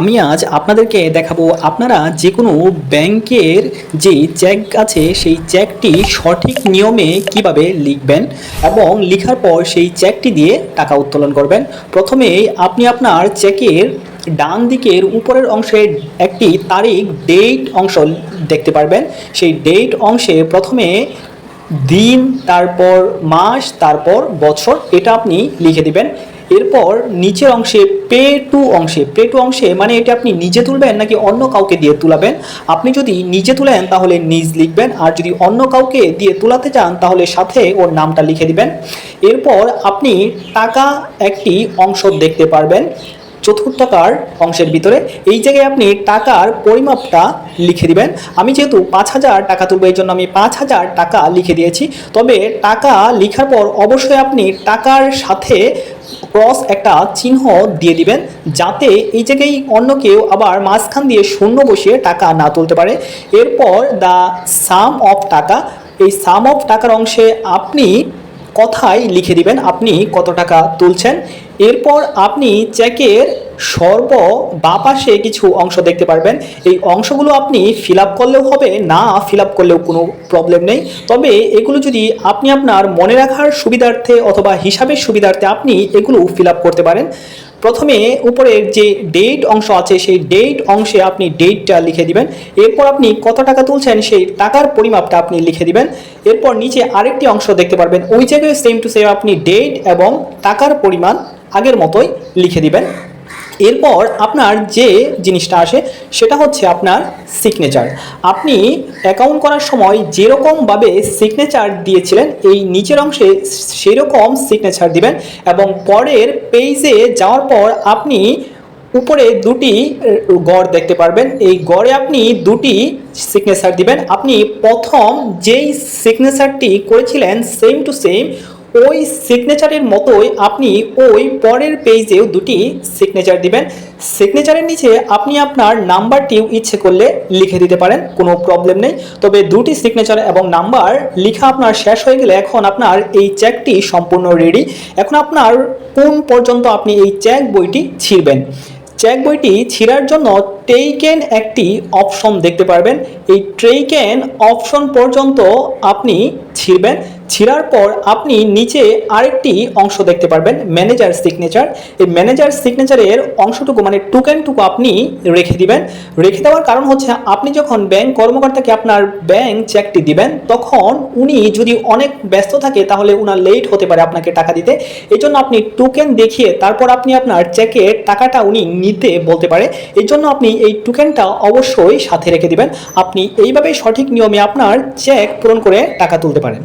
আমি আজ আপনাদেরকে দেখাবো আপনারা যে কোনো ব্যাংকের যে চেক আছে, সেই চেকটি সঠিক নিয়মে কীভাবে লিখবেন এবং লিখার পর সেই চেকটি দিয়ে টাকা উত্তোলন করবেন। প্রথমেই আপনি আপনার চেকের ডান দিকের উপরের অংশে একটি তারিখ ডেট অংশ দেখতে পারবেন। সেই ডেট অংশে প্রথমে দিন, তারপর মাস, তারপর বছর, এটা আপনি লিখে দিবেন। এরপর নিচের অংশে পে টু অংশে, পে টু অংশে মানে এটা আপনি নিজে তুলবেন নাকি অন্য কাউকে দিয়ে তুলাবেন? আপনি যদি নিজে তুলেন তাহলে নিজ লিখবেন, আর যদি অন্য কাউকে দিয়ে তুলাতে চান তাহলে সাথে ওর নামটা লিখে দিবেন। এরপর আপনি টাকা একটি অংশ দেখতে পারবেন। চতুর্থাকার অংশের ভিতরে, এই জায়গায় আপনি টাকার পরিমাপটা লিখে দিবেন। আমি যেহেতু পাঁচ হাজার টাকা তুলবো, এই জন্য আমি পাঁচ হাজার টাকা লিখে দিয়েছি। তবে টাকা লেখার পর অবশ্যই আপনি টাকার সাথে ক্রস একটা চিহ্ন দিয়ে দিবেন, যাতে এই জায়গায় অন্য কেউ আবার মাঝখান দিয়ে শূন্য বসিয়ে টাকা না তুলতে পারে। এরপর দ্য সাম অফ টাকা, এই সাম অফ টাকার অংশে আপনি কথায় লিখে দিবেন আপনি কত টাকা তুলছেন। এরপর আপনি চেকের সর্ব বা পাশে কিছু অংশ দেখতে পারবেন। এই অংশগুলো আপনি ফিল করলেও হবে, না ফিল করলেও কোনো প্রবলেম নেই। তবে এগুলো যদি আপনি আপনার মনে রাখার সুবিধার্থে অথবা হিসাবের সুবিধার্থে আপনি এগুলো ফিল করতে পারেন। প্রথমে উপরের যে ডেট অংশ আছে, সেই ডেট অংশে আপনি ডেটটা লিখে দিবেন। এরপর আপনি কত টাকা তুলছেন, সেই টাকার পরিমাপটা আপনি লিখে দিবেন। এরপর নিচে আরেকটি অংশ দেখতে পারবেন। ওই জায়গায় সেম টু সেম আপনি ডেট এবং টাকার পরিমাণ আগের মতোই লিখে দিবেন। এরপর আপনার যে জিনিসটা আসে, সেটা হচ্ছে আপনার সিগনেচার আপনি অ্যাকাউন্ট করার সময় যেরকমভাবে সিগনেচার দিয়েছিলেন, এই নিচের অংশে সেরকম সিগনেচার দিবেন এবং পরের পেজে যাওয়ার পর আপনি উপরে দুটি গড় দেখতে পারবেন। এই গড়ে আপনি দুটি সিগনেচার দিবেন। আপনি প্রথম যেই সিগনেচারটি করেছিলেন সেম টু সেম ওই সিগনেচারের মতোই আপনি ওই পরের পেজেও দুটি সিগনেচার দিবেন। সিগনেচারের নিচে আপনি আপনার নাম্বারটিও ইচ্ছে করলে লিখে দিতে পারেন, কোনো প্রবলেম নেই। তবে দুটি সিগনেচার এবং নাম্বার লেখা আপনার শেষ হয়ে গেলে এখন আপনার এই চেকটি সম্পূর্ণ রেডি। এখন আপনার কোন পর্যন্ত আপনি এই চেক বইটি ছিঁড়বেন? চেক বইটি ছিঁড়ার জন্য টেইকেন একটি অপশন দেখতে পারবেন। এই ট্রেইকেন অপশন পর্যন্ত আপনি ছিঁড়বেন। ছিঁড়ার পর আপনি নিচে আরেকটি অংশ দেখতে পারবেন ম্যানেজার সিগনেচার এই ম্যানেজার সিগনেচারের অংশটুকু মানে টুকেনটুকু আপনি রেখে দিবেন। রেখে দেওয়ার কারণ হচ্ছে, আপনি যখন ব্যাংক কর্মকর্তাকে আপনার ব্যাংক চেকটি দিবেন, তখন উনি যদি অনেক ব্যস্ত থাকে, তাহলে উনার লেট হতে পারে আপনাকে টাকা দিতে। এই জন্য আপনি টোকেন দেখিয়ে, তারপর আপনি আপনার চেকের টাকাটা উনি নিতে বলতে পারে। এই জন্য আপনি এই টোকেনটা অবশ্যই সাথে রেখে দিবেন। আপনি এইভাবে সঠিক নিয়মে আপনার চেক পূরণ করে টাকা তুলতে পারেন।